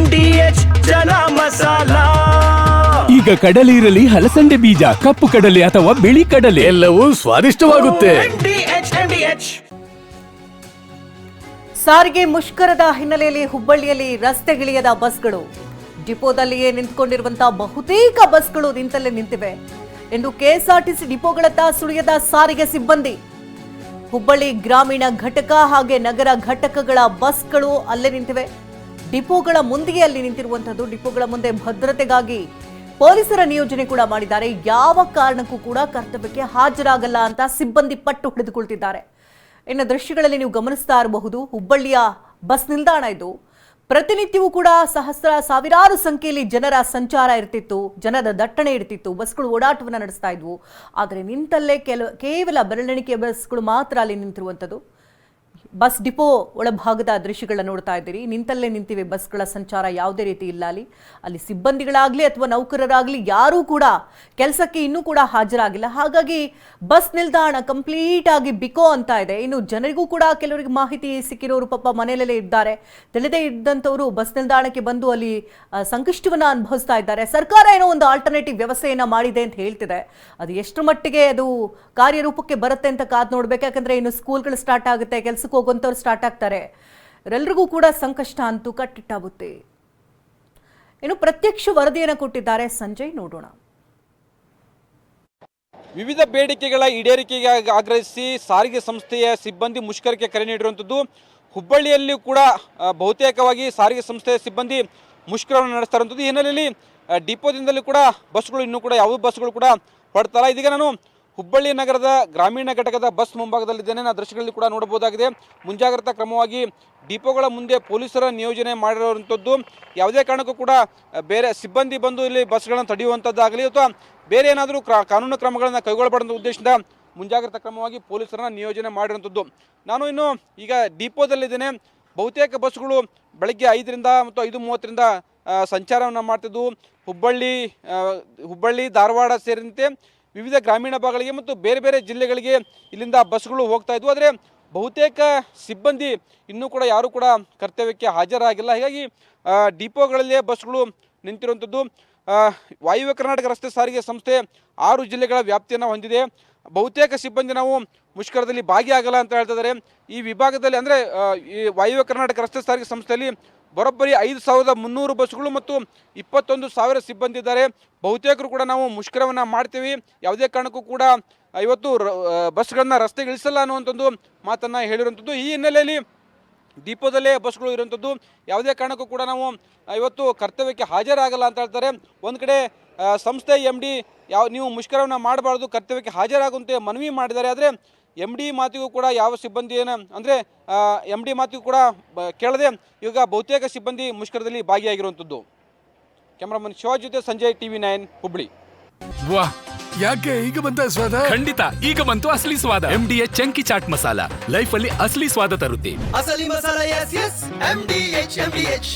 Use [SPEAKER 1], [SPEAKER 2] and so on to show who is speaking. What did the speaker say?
[SPEAKER 1] M masala H chana masala.
[SPEAKER 2] ಈಗ ಕಡಲೆ ಇರಲಿ ಹಲಸಂಡೆ ಬೀಜ ಕಪ್ಪು ಕಡಲೆ ಅಥವಾ ಬಿಳಿ ಕಡಲೆ.
[SPEAKER 3] ಎಲ್ಲವೂ ಸ್ವಾದಿಷ್ಟವಾಗುತ್ತೆ.
[SPEAKER 4] ಸಾರಿಗೆ ಮುಷ್ಕರದ ಹಿನ್ನೆಲೆಯಲ್ಲಿ ಹುಬ್ಬಳ್ಳಿಯಲ್ಲಿ ರಸ್ತೆಗಿಳಿಯದ ಬಸ್ಗಳು. ಡಿಪೋದಲ್ಲಿಯೇ ನಿಂತ್ಕೊಂಡಿರುವಂತಹ ಬಹುತೇಕ ಬಸ್ಗಳು ನಿಂತಲ್ಲೇ ನಿಂತಿವೆ. ಎಂದು ಕೆಎಸ್ಆರ್ಟಿಸಿ ಡಿಪೋಗಳತ್ತ ಸುಳಿಯದ ಸಾರಿಗೆ ಸಿಬ್ಬಂದಿ. ಹುಬ್ಬಳ್ಳಿ ಗ್ರಾಮೀಣ ಘಟಕ ಹಾಗೆ ನಗರ ಘಟಕಗಳ ಬಸ್ಗಳು ಅಲ್ಲೇ ನಿಂತಿವೆ. ಡಿಪೋಗಳ ಮುಂದೆಯೇ ಅಲ್ಲಿ ನಿಂತಿರುವಂಥದ್ದು ಡಿಪೋಗಳ ಮುಂದೆ ಭದ್ರತೆಗಾಗಿ ಪೊಲೀಸರ ನಿಯೋಜನೆ ಕೂಡ ಮಾಡಿದ್ದಾರೆ. ಯಾವ ಕಾರಣಕ್ಕೂ ಕೂಡ ಕರ್ತವ್ಯಕ್ಕೆ ಹಾಜರಾಗಲ್ಲ ಅಂತ ಸಿಬ್ಬಂದಿ ಪಟ್ಟು ಹಿಡಿದುಕೊಳ್ತಿದ್ದಾರೆ. ಇನ್ನು ದೃಶ್ಯಗಳಲ್ಲಿ ನೀವು ಗಮನಿಸ್ತಾ ಇರಬಹುದು, ಹುಬ್ಬಳ್ಳಿಯ ಬಸ್ ನಿಲ್ದಾಣ ಇದು. ಪ್ರತಿನಿತ್ಯವೂ ಕೂಡ ಸಹಸ್ರ, ಸಾವಿರಾರು ಸಂಖ್ಯೆಯಲ್ಲಿ ಜನರ ಸಂಚಾರ ಇರ್ತಿತ್ತು, ಜನರ ದಟ್ಟಣೆ ಇರ್ತಿತ್ತು, ಬಸ್ಗಳು ಓಡಾಟವನ್ನು ನಡೆಸ್ತಾ ಇದ್ವು. ಆದರೆ ನಿಂತಲ್ಲೇ ಕೆಲ, ಕೇವಲ ಬೆರಳೆಣಿಕೆ ಬಸ್ಗಳು ಮಾತ್ರ ಅಲ್ಲಿ ನಿಂತಿರುವಂಥದ್ದು ಬಸ್ ಡಿಪೋ ಒಳಭಾಗದ ದೃಶ್ಯಗಳನ್ನ ನೋಡ್ತಾ ಇದ್ದೀರಿ. ನಿಂತಲ್ಲೇ ನಿಂತಿವೆ ಬಸ್ಗಳ ಸಂಚಾರ ಯಾವುದೇ ರೀತಿ ಇಲ್ಲ ಅಲ್ಲಿ. ಅಲ್ಲಿ ಸಿಬ್ಬಂದಿಗಳಾಗಲಿ ಅಥವಾ ನೌಕರರಾಗಲಿ ಯಾರೂ ಕೂಡ ಕೆಲಸಕ್ಕೆ ಇನ್ನೂ ಕೂಡ ಹಾಜರಾಗಿಲ್ಲ. ಹಾಗಾಗಿ ಬಸ್ ನಿಲ್ದಾಣ ಕಂಪ್ಲೀಟ್ ಆಗಿ ಬಿಕೋ ಅಂತ ಇದೆ. ಇನ್ನು ಜನರಿಗೂ ಕೂಡ ಕೆಲವರಿಗೆ ಮಾಹಿತಿ ಸಿಕ್ಕಿರೋರು ಪಾಪ ಮನೆಯಲ್ಲೇ ಇದ್ದಾರೆ. ತಿಳಿದೇ ಇದ್ದಂಥವರು ಬಸ್ ನಿಲ್ದಾಣಕ್ಕೆ ಬಂದು ಅಲ್ಲಿ ಸಂಕಷ್ಟವನ್ನು ಅನುಭವಿಸ್ತಾ ಇದ್ದಾರೆ. ಸರ್ಕಾರ ಏನೋ ಒಂದು ಆಲ್ಟರ್ನೇಟಿವ್ ವ್ಯವಸ್ಥೆಯನ್ನು ಮಾಡಿದೆ ಅಂತ ಹೇಳ್ತಿದೆ. ಅದು ಎಷ್ಟು ಮಟ್ಟಿಗೆ ಅದು ಕಾರ್ಯರೂಪಕ್ಕೆ ಬರುತ್ತೆ ಅಂತ ಕಾದ್ ನೋಡ್ಬೇಕು. ಯಾಕಂದ್ರೆ ಇನ್ನು ಸ್ಕೂಲ್ಗಳು ಸ್ಟಾರ್ಟ್ ಆಗುತ್ತೆ, ಕೆಲ್ಸಕ್ಕೆ ಹೋಗುವಂಥವ್ರು ಸ್ಟಾರ್ಟ್ ಆಗ್ತಾರೆ. ಎಲ್ಲರಿಗೂ ಕೂಡ ಸಂಕಷ್ಟ ಅಂತೂ ಕಟ್ಟಿಟ್ಟಾಗುತ್ತೆ. ಇನ್ನು ಪ್ರತ್ಯಕ್ಷ ವರದಿಯನ್ನು ಕೊಟ್ಟಿದ್ದಾರೆ ಸಂಜಯ್, ನೋಡೋಣ.
[SPEAKER 5] ವಿವಿಧ ಬೇಡಿಕೆಗಳ ಈಡೇರಿಕೆಗೆ ಆಗ್- ಆಗ್ರಹಿಸಿ ಸಾರಿಗೆ ಸಂಸ್ಥೆಯ ಸಿಬ್ಬಂದಿ ಮುಷ್ಕರಕ್ಕೆ ಕರೆ ನೀಡಿರುವಂಥದ್ದು ಹುಬ್ಬಳ್ಳಿಯಲ್ಲಿ ಕೂಡ ಬಹುತೇಕವಾಗಿ ಸಾರಿಗೆ ಸಂಸ್ಥೆಯ ಸಿಬ್ಬಂದಿ ಮುಷ್ಕರವನ್ನು ನಡೆಸ್ತಾ ಇರುವಂಥದ್ದು ಹಿನ್ನೆಲೆಯಲ್ಲಿ ಡಿಪೋದಿಂದಲೂ ಕೂಡ ಬಸ್ಗಳು ಇನ್ನೂ ಕೂಡ ಯಾವ ಬಸ್ಗಳು ಕೂಡ ಹೊರಡ್ತಾರ ಇದೀಗ ನಾನು ಹುಬ್ಬಳ್ಳಿ ನಗರದ ಗ್ರಾಮೀಣ ಘಟಕದ ಬಸ್ ಮುಂಭಾಗದಲ್ಲಿದ್ದೇನೆ. ನಾನು ದೃಶ್ಯಗಳಲ್ಲಿ ಕೂಡ ನೋಡಬಹುದಾಗಿದೆ. ಮುಂಜಾಗ್ರತಾ ಕ್ರಮವಾಗಿ ಡಿಪೋಗಳ ಮುಂದೆ ಪೊಲೀಸರ ನಿಯೋಜನೆ ಮಾಡಿರುವಂಥದ್ದು. ಯಾವುದೇ ಕಾರಣಕ್ಕೂ ಕೂಡ ಬೇರೆ ಸಿಬ್ಬಂದಿ ಬಂದು ಇಲ್ಲಿ ಬಸ್ಗಳನ್ನು ತಡೆಯುವಂಥದ್ದಾಗಲಿ ಅಥವಾ ಬೇರೆ ಏನಾದರೂ ಕಾನೂನು ಕ್ರಮಗಳನ್ನು ಕೈಗೊಳ್ಳಬಾರದ ಉದ್ದೇಶದಿಂದ ಮುಂಜಾಗ್ರತಾ ಕ್ರಮವಾಗಿ ಪೊಲೀಸರನ್ನ ನಿಯೋಜನೆ ಮಾಡಿರುವಂಥದ್ದು. ನಾನು ಇನ್ನು ಈಗ ಡಿಪೋದಲ್ಲಿದ್ದೇನೆ. ಬಹುತೇಕ ಬಸ್ಗಳು ಬೆಳಗ್ಗೆ ಐದರಿಂದ ಮತ್ತು ಐದು ಮೂವತ್ತರಿಂದ ಸಂಚಾರವನ್ನು ಮಾಡ್ತಿದ್ದು ಹುಬ್ಬಳ್ಳಿ ಹುಬ್ಬಳ್ಳಿ, ಧಾರವಾಡ ಸೇರಿದಂತೆ ವಿವಿಧ ಗ್ರಾಮೀಣ ಭಾಗಗಳಿಗೆ ಮತ್ತು ಬೇರೆ ಬೇರೆ ಜಿಲ್ಲೆಗಳಿಗೆ ಇಲ್ಲಿಂದ ಬಸ್ಗಳು ಹೋಗ್ತಾ ಇದ್ವು. ಆದರೆ ಬಹುತೇಕ ಸಿಬ್ಬಂದಿ ಇನ್ನೂ ಕೂಡ ಯಾರೂ ಕೂಡ ಕರ್ತವ್ಯಕ್ಕೆ ಹಾಜರಾಗಿಲ್ಲ. ಹೀಗಾಗಿ ಡಿಪೋಗಳಲ್ಲೇ ಬಸ್ಗಳು ನಿಂತಿರುವಂಥದ್ದು. ವಾಯುವ್ಯ ಕರ್ನಾಟಕ ರಸ್ತೆ ಸಾರಿಗೆ ಸಂಸ್ಥೆ ಆರು ಜಿಲ್ಲೆಗಳ ವ್ಯಾಪ್ತಿಯನ್ನು ಹೊಂದಿದೆ. ಬಹುತೇಕ ಸಿಬ್ಬಂದಿ ನಾವು ಮುಷ್ಕರದಲ್ಲಿ ಭಾಗಿಯಾಗಲ್ಲ ಅಂತ ಹೇಳ್ತಿದ್ದಾರೆ ಈ ವಿಭಾಗದಲ್ಲಿ ಅಂದರೆ ಈ ವಾಯುವ್ಯ ಕರ್ನಾಟಕ ರಸ್ತೆ ಸಾರಿಗೆ ಸಂಸ್ಥೆಯಲ್ಲಿ ಬರೋಬ್ಬರಿ ಐದು ಸಾವಿರದ ಮುನ್ನೂರು ಬಸ್ಗಳು ಮತ್ತು ಇಪ್ಪತ್ತೊಂದು ಸಾವಿರ ಸಿಬ್ಬಂದಿ ಇದ್ದಾರೆ. ಬಹುತೇಕರು ಕೂಡ ನಾವು ಮುಷ್ಕರವನ್ನು ಮಾಡ್ತೀವಿ. ಯಾವುದೇ ಕಾರಣಕ್ಕೂ ಕೂಡ ಇವತ್ತು ಬಸ್ಗಳನ್ನ ರಸ್ತೆಗೆ ಇಳಿಸಲ್ಲ ಅನ್ನುವಂಥದ್ದು ಮಾತನ್ನು ಹೇಳಿರುವಂಥದ್ದು. ಈ ಹಿನ್ನೆಲೆಯಲ್ಲಿ ದೀಪದಲ್ಲೇ ಬಸ್ಗಳು ಇರುವಂಥದ್ದು. ಯಾವುದೇ ಕಾರಣಕ್ಕೂ ಕೂಡ ನಾವು ಇವತ್ತು ಕರ್ತವ್ಯಕ್ಕೆ ಹಾಜರಾಗಲ್ಲ ಅಂತ ಹೇಳ್ತಾರೆ. ಒಂದು ಕಡೆ ಸಂಸ್ಥೆ ಎಂ ಡಿ ಯಾವ, ನೀವು ಮುಷ್ಕರವನ್ನು ಮಾಡಬಾರ್ದು, ಕರ್ತವ್ಯಕ್ಕೆ ಹಾಜರಾಗುವಂತೆ ಮನವಿ ಮಾಡಿದ್ದಾರೆ. ಆದರೆ ಎಂ ಡಿ ಮಾತಿಗೂ ಕೂಡ ಯಾವ ಸಿಬ್ಬಂದಿಯನ್ನು ಅಂದರೆ ಎಂ ಡಿ ಮಾತಿಗೂ ಕೂಡ ಕೇಳದೆ ಈಗ ಬಹುತೇಕ ಸಿಬ್ಬಂದಿ ಮುಷ್ಕರದಲ್ಲಿ ಭಾಗಿಯಾಗಿರುವಂಥದ್ದು. ಕ್ಯಾಮ್ರಾಮನ್ ಶಿವ ಜೊತೆ ಸಂಜಯ್ ಟಿವಿ ನೈನ್ ಹುಬ್ಳಿ.
[SPEAKER 3] ವಾಹ್
[SPEAKER 6] ಯಾಕೆ ಈಗ ಬಂತ ಸ್ವಾದ?
[SPEAKER 2] ಖಂಡಿತ ಈಗ ಬಂತು ಅಸಲಿ ಸ್ವಾದ. M D H chunky chaat masala. Life ಅಲ್ಲಿ ಅಸಲಿ ಸ್ವಾದ ತರುತ್ತೆ.
[SPEAKER 7] ಅಸಲಿ masala S S M D H M D H